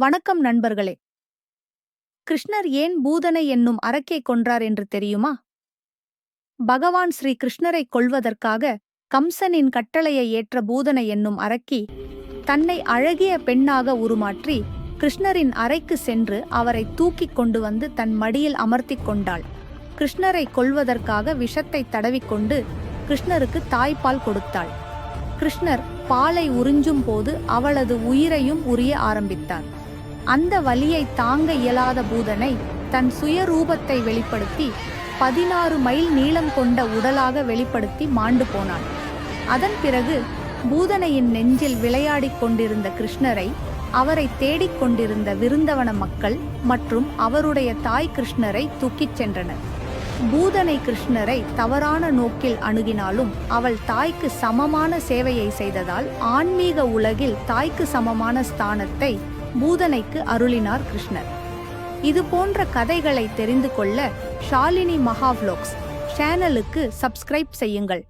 வணக்கம் நண்பர்களே. கிருஷ்ணர் ஏன் பூதனை என்னும் அரக்கை கொன்றார் என்று தெரியுமா? பகவான் ஸ்ரீ கிருஷ்ணரை கொல்வதற்காக கம்சனின் கட்டளையை ஏற்ற பூதனை என்னும் அரக்கி தன்னை அழகிய பெண்ணாக உருமாற்றி கிருஷ்ணரின் அறைக்கு சென்று அவரை தூக்கிக் கொண்டு வந்து தன் மடியில் அமர்த்திக் கொண்டாள். கிருஷ்ணரை கொல்வதற்காக விஷத்தை தடவிக்கொண்டு கிருஷ்ணருக்கு தாய்ப்பால் கொடுத்தாள். கிருஷ்ணர் பாலை உறிஞ்சும் போது அவளது உயிரையும் உரிய ஆரம்பித்தார். அந்த வலியை தாங்க இயலாத பூதனை தன் சுயரூபத்தை வெளிப்படுத்தி பதினாறு மைல் நீளம் கொண்ட உடலாக வெளிப்படுத்தி மாண்டு போனாள் அதன் பிறகு பூதனையின் நெஞ்சில் விளையாடிக் கொண்டிருந்த கிருஷ்ணரை அவரை தேடிக் கொண்டிருந்த விருந்தவன மக்கள் மற்றும் அவருடைய தாய் கிருஷ்ணரை தூக்கிச் சென்றனர். பூதனை கிருஷ்ணரை தவறான நோக்கில் அணுகினாலும் அவள் தாய்க்கு சமமான சேவையை செய்ததால் ஆன்மீக உலகில் தாய்க்கு சமமான ஸ்தானத்தை பூதனைக்கு அருளினார் கிருஷ்ணர். இது போன்ற கதைகளை தெரிந்து கொள்ள ஷாலினி மகாவ்லோக்ஸ் சேனலுக்கு சப்ஸ்கிரைப் செய்யுங்கள்.